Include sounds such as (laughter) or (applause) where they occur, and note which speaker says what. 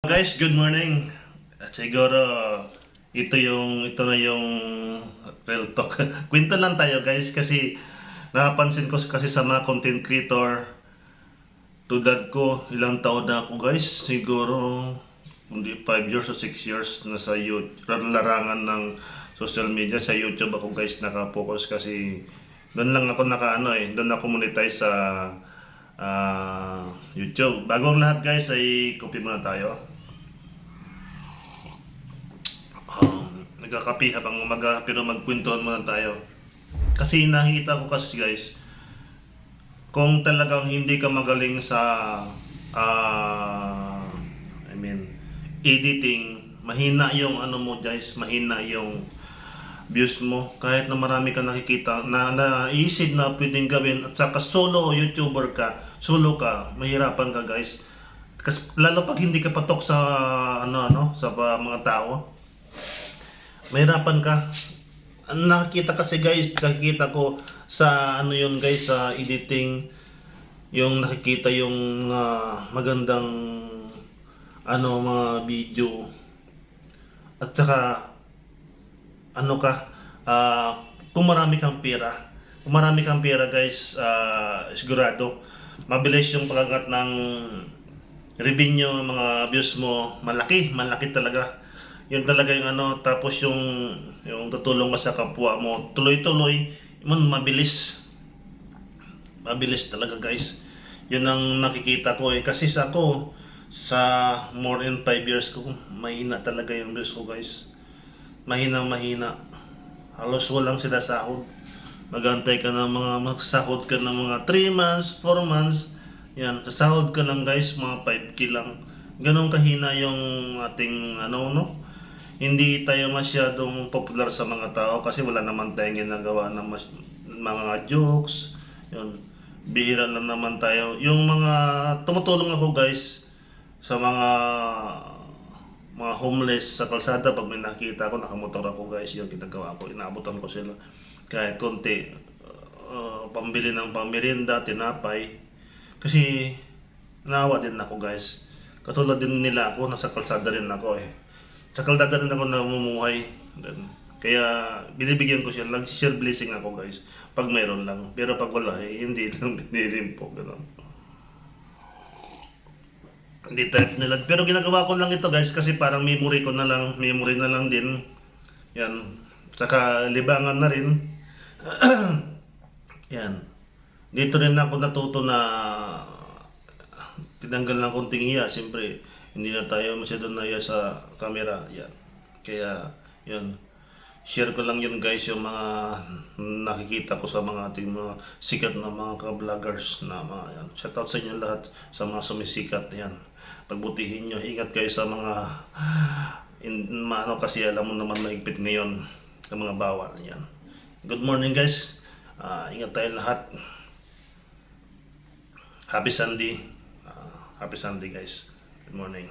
Speaker 1: Guys, good morning. Siguro ito yung ito na yung real talk. (laughs) Kwento lang tayo guys kasi napansin ko kasi sa mga content creator tudad ko ilang taon na ako guys siguro hindi 5 years o 6 years na sa YouTube larangan ng social media sa YouTube ako guys nakapokus kasi doon lang ako nakaano eh doon ako monetize sa ah, YouTube bago ang lahat guys ay copy muna tayo nagkakapi habang umaga pero magkwentuhan muna tayo. Kasi nakikita ko kasi guys, kung talagang hindi ka magaling sa ah, I mean editing, mahina yung ano mo guys, mahina yung views mo kahit na marami ka nakikita na naisip na pwedeng gawin at saka solo YouTuber ka, solo ka, mahirapan ka guys. Kasi lalo pag hindi ka patok sa ano ano sa pa- mga tao, mahirapan ka. Ang nakikita kasi guys, nakikita ko sa ano yun guys, sa editing, yung nakikita yung mga magandang ano mga video. At saka ano ka, ah, kung marami kang pera, kung marami kang pera guys, ah, sigurado, mabilis yung pagkagat ng revenue, mga views mo, malaki, malaki talaga. Yun talaga yung ano, tapos yung, yung tutulong ka sa kapwa mo, tuloy-tuloy, yun, mabilis. Mabilis talaga guys. Yun ang nakikita ko eh. Kasi sa ako, sa more than 5 years ko, mahina talaga yung views ko guys. Mahina, mahina. Halos walang sila sahod. Magantay ka ng mga, magsahod ka ng mga 3 months, 4 months. Yan, sasahod ka lang guys, mga 5k lang. Ganon kahina yung ating ano no. Hindi tayo masyadong popular sa mga tao kasi wala naman tayong ginagawa na mas, mga jokes. Yun. Bihira lang naman tayo. Yung mga tumutulong ako guys sa mga mga homeless sa kalsada pag may nakita ako nakamotor ako guys yung ginagawa ko inaabutan ko sila kahit konti uh, pambili ng pamirinda tinapay kasi naawa din ako guys katulad din nila ako nasa kalsada rin ako eh sa kalsada rin ako namumuhay Then, kaya binibigyan ko siya lang share blessing ako guys pag mayroon lang pero pag wala eh, hindi (laughs) lang hindi rin po ganun hindi type nila. Pero ginagawa ko lang ito guys kasi parang memory ko na lang, memory na lang din. Yan. Saka libangan na rin. (clears throat) Yan. Dito rin ako natuto na tinanggal ng konting iya. Siyempre, hindi na tayo masyado na iya sa camera. Yan. Kaya, yan. Share ko lang yun guys yung mga nakikita ko sa mga ating mga sikat na mga ka-vloggers na mga yan. Shout out sa inyo lahat sa mga sumisikat yan. Pagbutihin nyo, ingat kayo sa mga in, maano kasi alam mo naman mahigpit ngayon sa mga bawal yan. Good morning guys. Ah, ingat tayo lahat. Happy Sunday. Ah, happy Sunday guys. Good morning.